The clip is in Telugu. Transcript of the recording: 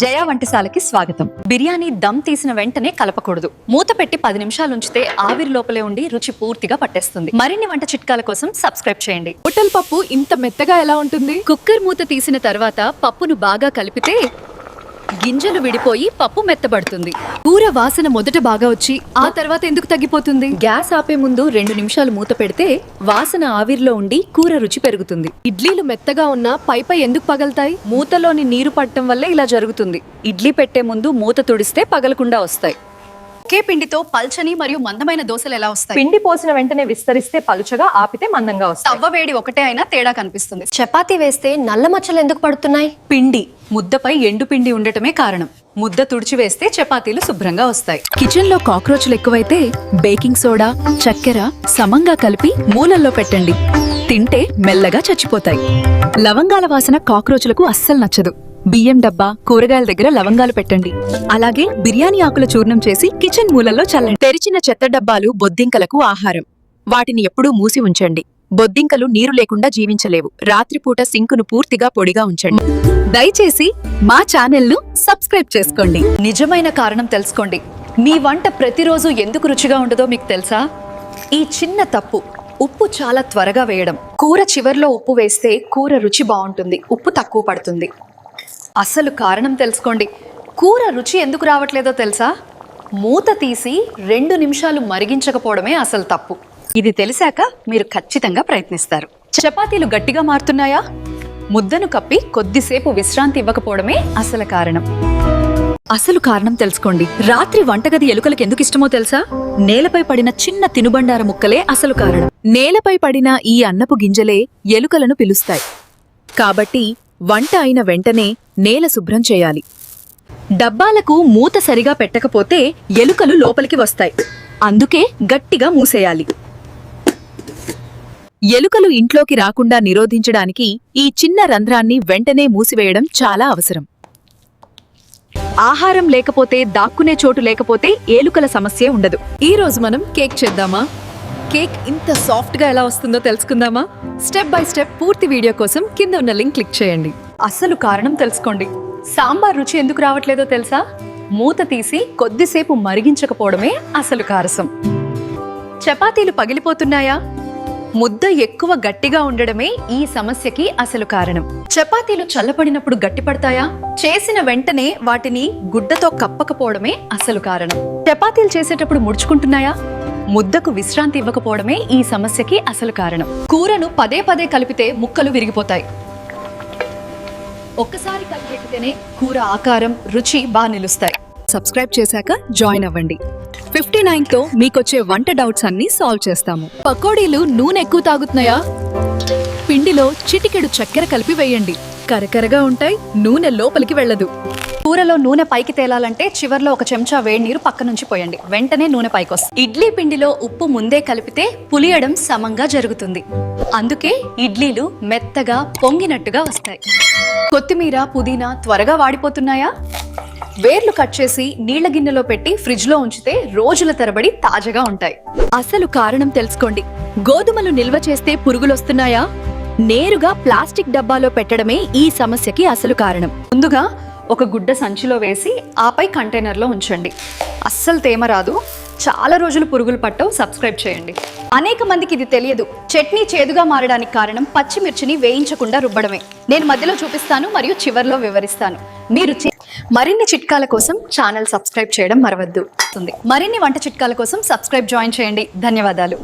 జయ వంటశాలకి స్వాగతం. బిర్యానీ దమ్ తీసిన వెంటనే కలపకూడదు. మూత పెట్టి పది నిమిషాలు ఉంచితే ఆవిరి లోపలే ఉండి రుచి పూర్తిగా పట్టేస్తుంది. మరిన్ని వంట చిట్కాల కోసం సబ్స్క్రైబ్ చేయండి. హోటల్ పప్పు ఇంత మెత్తగా ఎలా ఉంటుంది? కుక్కర్ మూత తీసిన తర్వాత పప్పును బాగా కలిపితే గింజలు విడిపోయి పప్పు మెత్తబడుతుంది. కూర వాసన మొదట బాగా వచ్చి ఆ తర్వాత ఎందుకు తగ్గిపోతుంది? గ్యాస్ ఆపే ముందు రెండు నిమిషాలు మూత పెడితే వాసన ఆవిరిలో ఉండి కూర రుచి పెరుగుతుంది. ఇడ్లీలు మెత్తగా ఉన్నా పైపై ఎందుకు పగలుతాయి? మూతలోని నీరు పట్టడం వల్లే ఇలా జరుగుతుంది. ఇడ్లీ పెట్టే ముందు మూత తుడిస్తే పగలకుండా వస్తాయి. ఒకే పిండితో పల్చని మరియు మందమైన దోశలు ఎలా వస్తాయి? పిండి పోసిన వెంటనే విస్తరిస్తే పలుచగా ఆపితే మందంగా వస్తాయి. తవ్వ వేడి ఒకటే అయినా తేడా కనిపిస్తుంది. చపాతీ వేస్తే నల్ల మచ్చలు ఎందుకు పడుతున్నాయి? పిండి ముద్దపై ఎండు పిండి ఉండటమే కారణం. ముద్ద తుడిచివేస్తే చపాతీలు శుభ్రంగా వస్తాయి. కిచెన్లో కాక్రోచ్లు ఎక్కువైతే బేకింగ్ సోడా చక్కెర సమంగా కలిపి మూలల్లో పెట్టండి. తింటే మెల్లగా చచ్చిపోతాయి. లవంగాల వాసన కాక్రోచ్లకు అస్సలు నచ్చదు. బియ్యం డబ్బా కూరగాయల దగ్గర లవంగాలు పెట్టండి. అలాగే బిర్యానీ ఆకుల చూర్ణం చేసి కిచెన్ మూలల్లో చల్లండి. తెరిచిన చెత్త డబ్బాలు బొద్దింకలకు ఆహారం. వాటిని ఎప్పుడూ మూసి ఉంచండి. బొద్దింకలు నీరు లేకుండా జీవించలేవు. రాత్రిపూట సింకును పూర్తిగా పొడిగా ఉంచండి. దయచేసి మా ఛానల్ను సబ్స్క్రైబ్ చేసుకోండి. నిజమైన కారణం తెలుసుకోండి. మీ వంట ప్రతిరోజు ఎందుకు రుచిగా ఉండదో మీకు తెలుసా? ఈ చిన్న తప్పు ఉప్పు చాలా త్వరగా వేయడం. కూర చివర్లో ఉప్పు వేస్తే కూర రుచి బాగుంటుంది. ఉప్పు తక్కువ పడుతుంది. అసలు కారణం తెలుసుకోండి. కూర రుచి ఎందుకు రావట్లేదో తెలుసా? మూత తీసి రెండు నిమిషాలు మరిగించకపోవడమే అసలు తప్పు. ఇది తెలిసాక మీరు ఖచ్చితంగా ప్రయత్నిస్తారు. చపాతీలు గట్టిగా మారుతున్నాయా? ముద్దను కప్పి కొద్దిసేపు విశ్రాంతి ఇవ్వకపోవడమే అసలు కారణం. అసలు కారణం తెలుసుకోండి. రాత్రి వంటగది ఎలుకలకు ఎందుకు ఇష్టమో తెలుసా? నేలపై పడిన చిన్న తినుబండార ముక్కలే అసలు కారణం. నేలపై పడిన ఈ అన్నపు గింజలే ఎలుకలను పిలుస్తాయి. కాబట్టి వంట అయిన వెంటనే నేల శుభ్రం చేయాలి. డబ్బాలకు మూత సరిగా పెట్టకపోతే ఎలుకలు లోపలికి వస్తాయి. అందుకే గట్టిగా మూసేయాలి. ఎలుకలు ఇంట్లోకి రాకుండా నిరోధించడానికి ఈ చిన్న రంధ్రాన్ని వెంటనే మూసివేయడం చాలా అవసరం. ఆహారం లేకపోతే దాక్కునే చోటు లేకపోతే ఏలుకల సమస్య ఉండదు. ఈ రోజు మనం కేక్ చేద్దామా? కేక్ ఇంత సాఫ్ట్గా ఎలా వస్తుందో తెలుసుకుందామా? స్టెప్ బై స్టెప్ పూర్తి వీడియో కోసం కింద ఉన్న లింక్ క్లిక్ చేయండి. అసలు కారణం తెలుసుకోండి. సాంబార్ రుచి ఎందుకు రావట్లేదో తెలుసా? మూత తీసి కొద్దిసేపు మరిగించకపోవడమే అసలు కారసం. చపాతీలు పగిలిపోతున్నాయా? ముద్ద ఎక్కువ గట్టిగా ఉండడమే ఈ సమస్యకి అసలు కారణం. చపాతీలు చల్లబడినప్పుడు గట్టిపడతాయా? చేసిన వెంటనే వాటిని గుడ్డతో కప్పకపోవడమే అసలు కారణం. చపాతీలు చేసేటప్పుడు ముడుచుకుంటున్నాయా? ముద్దకు విశ్రాంతి ఇవ్వకపోవడమే ఈ సమస్యకి అసలు కారణం. కూరను పదే పదే కలిపితే ముక్కలు విరిగిపోతాయి. ఒక్కసారి కలిపితేనే కూర ఆకారం రుచి బాగా నిలుస్తాయి. సబ్స్క్రైబ్ చేశాక జాయిన్ అవ్వండి. ఫిఫ్టీ నైన్తో మీకొచ్చే వంట డౌట్స్ అన్ని సాల్వ్ చేస్తాము. పకోడీలు నూనె ఎక్కువ తాగుతున్నాయా? పిండిలో చిటికెడు చక్కెర కలిపి వేయండి. కరకరగా ఉంటాయి నూనె లోపలికి వెళ్ళదు. కూరలో నూనె పైకి తేలాలంటే చివర్లో ఒక చెంచా వేడి నీరు పక్క నుంచి పోయండి. వెంటనే నూనె పైకి వస్తుంది ఇడ్లీ పిండిలో ఉప్పు ముందే కలిపితే పులియడం సమంగా జరుగుతుంది. అందుకే ఇడ్లీలు మెత్తగా పొంగినట్టుగా వస్తాయి. కొత్తిమీర పుదీనా త్వరగా వాడిపోతున్నాయా? వేర్లు కట్ చేసి నీళ్ళ గిన్నెలో పెట్టి ఫ్రిడ్జ్లో ఉంచితే రోజుల తరబడి తాజాగా ఉంటాయి. అసలు కారణం తెలుసుకోండి. గోధుమలు నిల్వ చేస్తే పురుగులొస్తున్నాయా? నేరుగా ప్లాస్టిక్ డబ్బాలో పెట్టడమే ఈ సమస్యకి అసలు కారణం. ముందుగా ఒక గుడ్డ సంచిలో వేసి ఆపై కంటైనర్లో ఉంచండి. అస్సలు తేమ రాదు. చాలా రోజులు పురుగులు పట్టవు. సబ్స్క్రైబ్ చేయండి. అనేక మందికి ఇది తెలియదు. చట్నీ చేదుగా మారడానికి కారణం పచ్చిమిర్చిని వేయించకుండా రుబ్బడమే. నేను మధ్యలో చూపిస్తాను మరియు చివర్లో వివరిస్తాను. మీరు మరిన్ని చిట్కాల కోసం ఛానల్ సబ్స్క్రైబ్ చేయడం మరవద్దు. మరిన్ని వంట చిట్కాల కోసం సబ్స్క్రైబ్ జాయిన్ చేయండి. ధన్యవాదాలు.